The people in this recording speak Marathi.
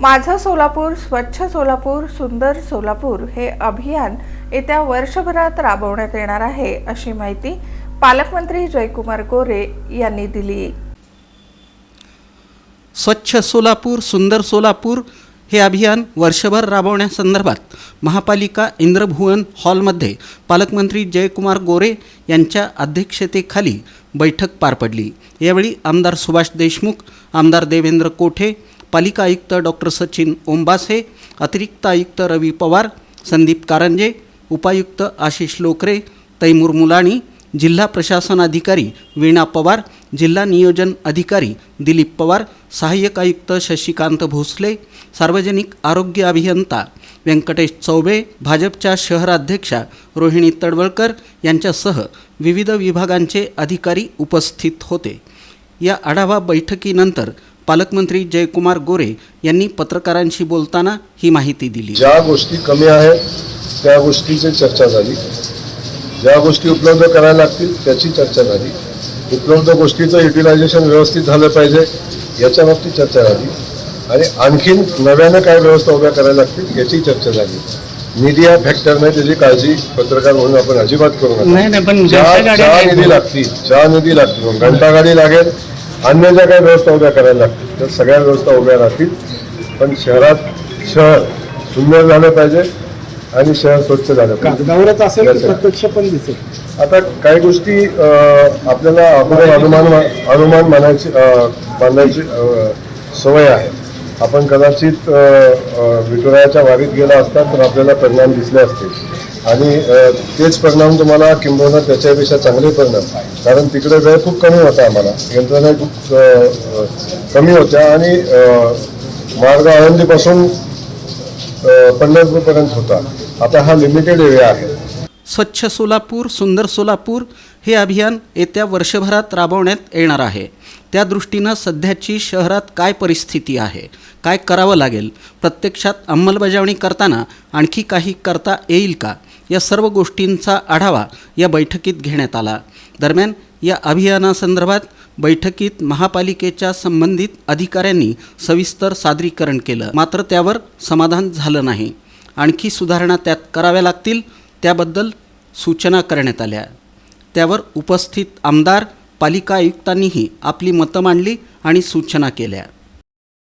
माझं सोलापूर स्वच्छ सोलापूर सुंदर सोलापूर हे अभियान येत्या वर्षभरात राबवण्यात येणार आहे अशी माहिती पालकमंत्री जयकुमार गोरे यांनी दिली. स्वच्छ सोलापूर सुंदर सोलापूर हे अभियान वर्षभर राबवण्यासंदर्भात महापालिका इंद्रभुवन हॉलमध्ये पालकमंत्री जयकुमार गोरे यांच्या अध्यक्षतेखाली बैठक पार पडली. यावेळी आमदार सुभाष देशमुख आमदार देवेंद्र कोठे पालिका आयुक्त डॉक्टर सचिन ओंबासे अतिरिक्त आयुक्त रवी पवार संदीप कारंजे उपायुक्त आशिष लोकरे तैमूर मुलाणी जिल्हा प्रशासन अधिकारी वीणा पवार जिल्हा नियोजन अधिकारी दिलीप पवार सहाय्यक आयुक्त शशिकांत भोसले सार्वजनिक आरोग्य अभियंता व्यंकटेश चौबे भाजपच्या शहराध्यक्षा रोहिणी तडवळकर यांच्यासह विविध विभागांचे अधिकारी उपस्थित होते. या आढावा बैठकीनंतर पालकमंत्री जयकुमार गोरे यांनी पत्रकारांशी बोलताना ही माहिती दिली. ज्या गोष्टी कमी आहेत त्या गोष्टीची चर्चा झाली. ज्या गोष्टी उपलब्ध करायला लागतील त्याची चर्चा झाली. उपलब्ध गोष्टीचं युटिलायझेशन व्यवस्थित झालं पाहिजे याच्या बाबतीत चर्चा झाली. आणि आणखीन नव्यानं काय व्यवस्था उभ्या करायला लागतील याची चर्चा झाली. निधी हा फॅक्टर नाही त्याची काळजी पत्रकार म्हणून आपण अजिबात करू नका. नाही नाही पण ज्या. निधी लागतील ज्या निधी लागतील घंटा गाडी लागेल अन्य ज्या काही व्यवस्था उभ्या करायला लागतील त्या सगळ्या व्यवस्था उभ्या राहतील. पण शहरात शहर सुंदर झालं पाहिजे आणि शहर स्वच्छ झालं पाहिजे. कागदावरच असेल. प्रत्यक्ष पण दिसेल. आता काही गोष्टी आपल्याला अनुमान अनुमान मानायची अं, सवय आहे. आपण कदाचित विठुरायाच्या वारीत गेला असता तर आपल्याला परिणाम दिसले असते. आणि तेच परिणाम तुम्हाला किंबहुना त्याच्यापेक्षा चांगले परिणाम. कारण तिकडे वेळ खूप कमी होता आम्हाला. यंत्रणा खूप कमी होत्या आणि मार्ग आळंदीपासून पंढरपूरपर्यंत होता. आता हा लिमिटेड एरिया आहे. स्वच्छ सोलापूर सुंदर सोलापूर हे अभियान येत्या वर्षभरात राबवण्यात येणार आहे. त्या दृष्टीनं सध्याची शहरात काय परिस्थिती आहे? काय करावं लागेल? प्रत्यक्षात अंमलबजावणी करताना आणखी काही करता येईल का? या सर्व गोष्टींचा आढावा या बैठकीत घेण्यात आला. दरम्यान या अभियानासंदर्भात बैठकीत महापालिकेच्या संबंधित अधिकाऱ्यांनी सविस्तर सादरीकरण केलं. मात्र त्यावर समाधान झालं नाही. आणखी सुधारणा त्यात कराव्या लागतील त्याबद्दल सूचना करण्यात आल्या. त्यावर उपस्थित आमदार पालिका आयुक्तांनीही आपली मतं मांडली आणि सूचना केल्या.